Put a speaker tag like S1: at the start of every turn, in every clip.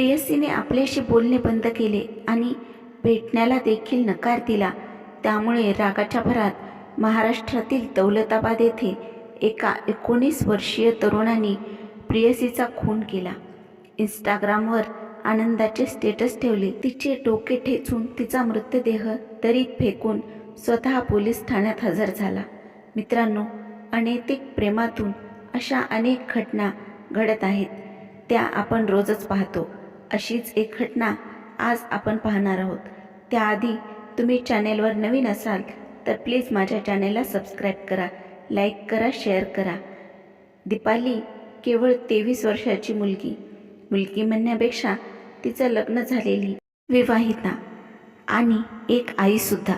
S1: प्रेयसीने आपल्याशी बोलणे बंद केले आणि भेटण्याला देखील नकार दिला. त्यामुळे रागाच्या भरात महाराष्ट्रातील दौलताबाद येथे एका एकोणीस वर्षीय तरुणाने प्रेयसीचा खून केला. इंस्टाग्रामवर आनंदाचे स्टेटस ठेवले. तिचे डोके ठेचून तिचा मृतदेह दरीत फेकून स्वतः पोलीस ठाण्यात हजर झाला. मित्रांनो अनैतिक प्रेमातून अशा अनेक घटना घडत आहेत. त्या आपण रोजच पाहतो. अशीच एक घटना आज आपण पाहणार आहोत. त्याआधी तुम्ही चॅनेलवर नवीन असाल तर प्लीज माझ्या चॅनेलला सबस्क्राईब करा लाईक करा शेअर करा. दीपाली केवळ तेवीस वर्षाची मुलगी. मुलगी म्हणण्यापेक्षा तिचं लग्न झालेली विवाहिता आणि एक आईसुद्धा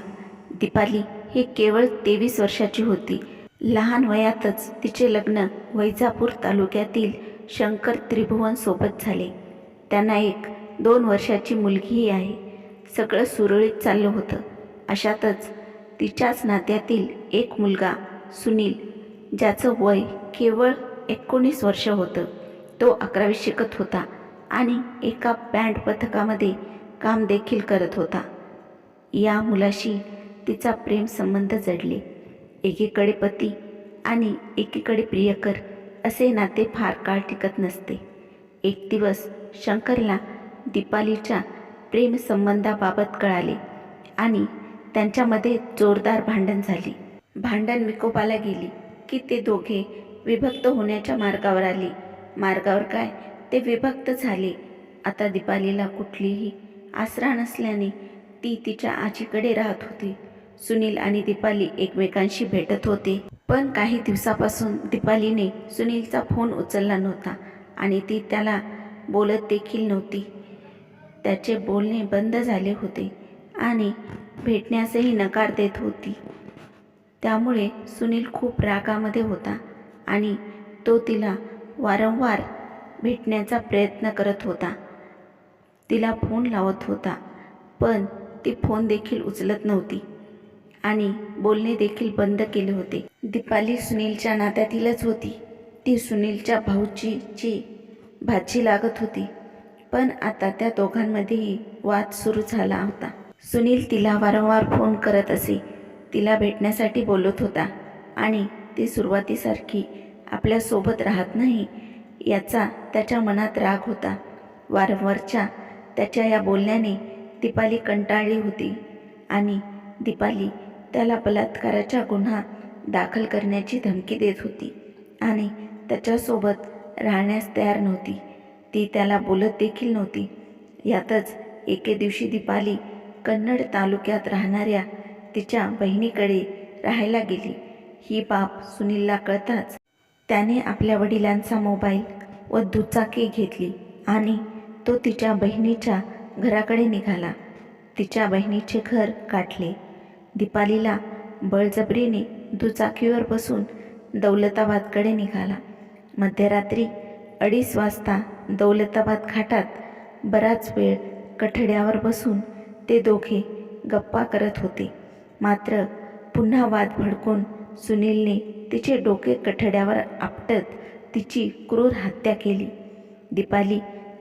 S1: दीपाली ही केवळ तेवीस वर्षाची होती. लहान वयातच तिचे लग्न वैजापूर तालुक्यातील शंकर त्रिभुवनसोबत झाले. त्यांना एक दोन वर्षाची मुलगीही आहे. सगळं सुरळीत चाललं होतं. अशातच तिच्याच नात्यातील एक मुलगा सुनील ज्याचं वय केवळ एकोणीस वर्ष होतं तो अकरावी शिकत होता आणि एका बँड पथकामध्ये काम देखील करत होता. या मुलाशी तिचा प्रेम संबंध जडले. एकीकडे पती आणि एकीकडे प्रियकर असे नाते फार काळ टिकत नसते. एक दिवस शंकरला दीपालीच्या प्रेमसंबंधाबाबत कळाले आणि त्यांच्यामध्ये जोरदार भांडण झाली. भांडण विकोपाला गेली की ते दोघे विभक्त होण्याच्या मार्गावर आले. मार्गावर काय? ते विभक्त झाले. आता दीपालीला कुठलीही आसरा नसल्याने ती तिच्या आजीकडे राहत होती. सुनील आणि दीपाली एकमेकांशी भेटत होते. पण काही दिवसापासून दीपालीने सुनीलचा फोन उचलला नव्हता आणि ती त्याला बोलत देखील नव्हती. त्याचे बोलणे बंद झाले होते आणि भेटण्यासही नकार देत होती. त्यामुळे सुनील खूप रागामध्ये होता आणि तो तिला वारंवार भेटण्याचा प्रयत्न करत होता. तिला फोन लावत होता पण ती फोन देखील उचलत नव्हती आणि बोलणे देखील बंद केले होते. दीपाली सुनीलच्या नात्यातीलच होती. ती सुनीलच्या भाऊची भाजी लागत होती. पण आता त्या दोघांमध्येही वाद सुरू झाला होता. सुनील तिला वारंवार फोन करत असे तिला भेटण्यासाठी बोलत होता आणि ती सुरुवातीसारखी आपल्यासोबत राहत नाही याचा त्याच्या मनात राग होता. वारंवारच्या त्याच्या या बोलण्याने दीपाली कंटाळली होती आणि दीपाली त्याला बलात्काराचा गुन्हा दाखल करण्याची धमकी देत होती आणि त्याच्यासोबत राहण्यास तयार नव्हती. ती त्याला बोलत देखील नव्हती. यातच एके दिवशी दीपाली कन्नड तालुक्यात राहणाऱ्या तिच्या बहिणीकडे राहायला गेली. ही बाब सुनीलला कळताच त्याने आपल्या वडिलांचा मोबाईल व दुचाकी घेतली आणि तो तिच्या बहिणीच्या घराकडे निघाला. तिच्या बहिणीचे घर गाठले. दीपालीला बळजबरीने दुचाकीवर बसून दौलताबादकडे निघाला. मध्यरात्री अडीच वाजता दौलताबाद घाटात बराच वेळ कठड्यावर बसून ते दोघे गप्पा करत होते. मात्र पुन्हा वाद भडकून सुनीलने तिचे डोके कठड्यावर आपटत तिची क्रूर हत्या केली. दीपाली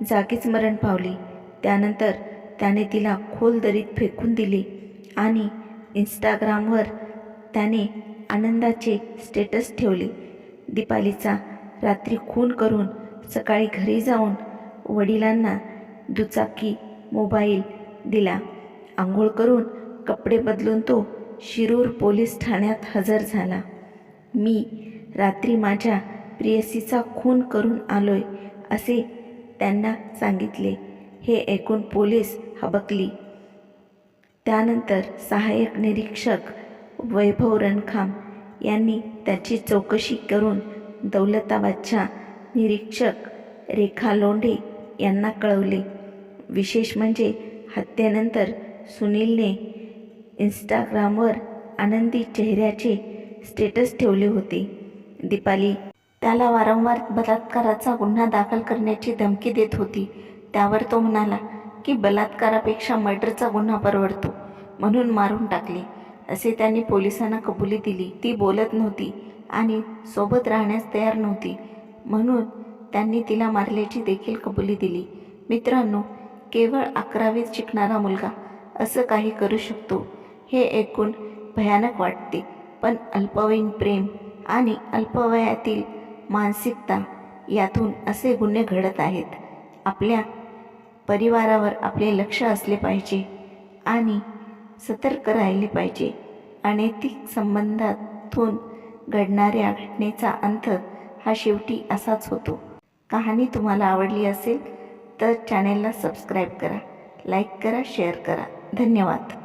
S1: जागीच मरण पावली. त्यानंतर त्याने तिला खोल दरीत फेकून दिले आणि इंस्टाग्रामवर त्याने आनंदाचे स्टेटस ठेवले. दीपालीचा रात्री खून करून सकाळी घरी जाऊन वडिलांना दुचाकी मोबाईल दिला. आंघोळ करून कपडे बदलून तो शिरूर पोलीस ठाण्यात हजर झाला. मी रात्री माझ्या प्रियसीचा खून करून आलोय असे त्यांना सांगितले. हे ऐकून पोलीस हबकली. त्यानंतर सहाय्यक निरीक्षक वैभव रणखाम यांनी त्याची चौकशी करून दौलताबादच्या निरीक्षक रेखा लोंढे यांना कळवले. विशेष म्हणजे हत्येनंतर सुनीलने इंस्टाग्रामवर आनंदी चेहऱ्याचे स्टेटस ठेवले होते. दीपाली त्याला वारंवार बलात्काराचा गुन्हा दाखल करण्याची धमकी देत होती. त्यावर तो म्हणाला की बलात्कारापेक्षा मर्डरचा गुन्हा परवडतो म्हणून मारून टाकले. असे त्यांनी पोलिसांना कबुली दिली. ती बोलत नव्हती. आणि सोबत राहण्यास तयार नव्हती. म्हणून त्यांनी तिला मारल्याची देखील कबुली दिली. मित्रांनो केवळ अकरावीत शिकणारा मुलगा असं काही करू शकतो हे ऐकून भयानक वाटते. पण अल्पवयीन प्रेम आणि अल्पवयातील मानसिकता यातून असे गुन्हे घडत आहेत. आपल्या परिवारावर आपले लक्ष असले पाहिजे आणि सतर्क राहिले पाहिजे. अनैतिक संबंधातून घडणाऱ्या घटनेचा अंत हा शेवटी असाच होतो. कहाणी तुम्हाला आवडली असेल तर चॅनेलला सबस्क्राईब करा लाईक करा शेअर करा. धन्यवाद.